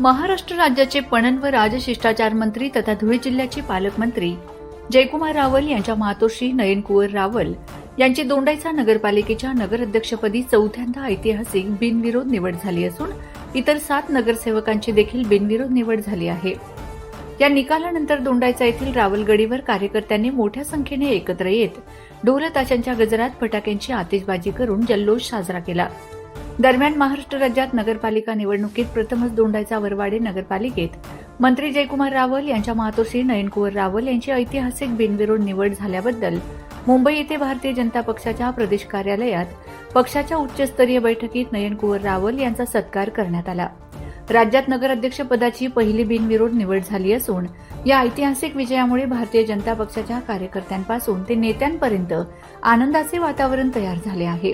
महाराष्ट्र राज्याचे पणन व राजशिष्टाचार मंत्री तथा धुळे जिल्ह्याचे पालकमंत्री जयकुमार रावल यांच्या मातोश्री नयनकुवर रावल यांची दोंडाईचा नगरपालिकेच्या नगराध्यक्षपदी चौथ्यांदा ऐतिहासिक बिनविरोध निवड झाली असून इतर सात नगरसेवकांची देखील बिनविरोध निवड झाली आहे. या निकालानंतर दोंडायचा येथील रावलगडीवर कार्यकर्त्यांनी मोठ्या संख्येने एकत्र येत ढोलताशांच्या गजरात फटाक्यांची आतिषबाजी करून जल्लोष साजरा केला. दरम्यान महाराष्ट्र राज्यात नगरपालिका निवडणुकीत प्रथमच दोंडायचा वरवाडे नगरपालिकेत. मंत्री जयकुमार रावल यांच्या मातोश्री नयनकुवर रावल यांची ऐतिहासिक बिनविरोध निवड झाल्याबद्दल मुंबई येथे भारतीय जनता पक्षाच्या प्रदेश कार्यालयात पक्षाच्या उच्चस्तरीय बैठकीत नयनकुवर रावल यांचा सत्कार करण्यात आला. राज्यात नगराध्यक्षपदाची पहिली बिनविरोध निवड झाली असून या ऐतिहासिक विजयामुळे भारतीय जनता पक्षाच्या कार्यकर्त्यांपासून ते नेत्यांपर्यंत आनंदाचे वातावरण तयार झाले आहे.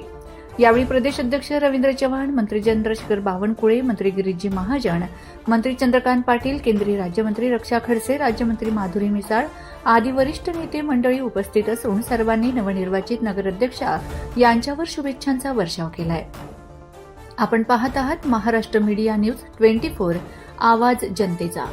यावेळी प्रदेश अध्यक्ष रवींद्र चव्हाण मंत्री चंद्रशेखर बावनकुळे मंत्री गिरीजी महाजन मंत्री चंद्रकांत पाटील केंद्रीय राज्यमंत्री रक्षा खडसे राज्यमंत्री माधुरी मिसाळ आदी वरिष्ठ नेते मंडळी उपस्थित असून सर्वांनी नवनिर्वाचित नगराध्यक्षा यांच्यावर शुभेच्छांचा वर्षाव केलाय. आपण पाहत आहात Maharashtra media news twenty four आवाज जनतेचा.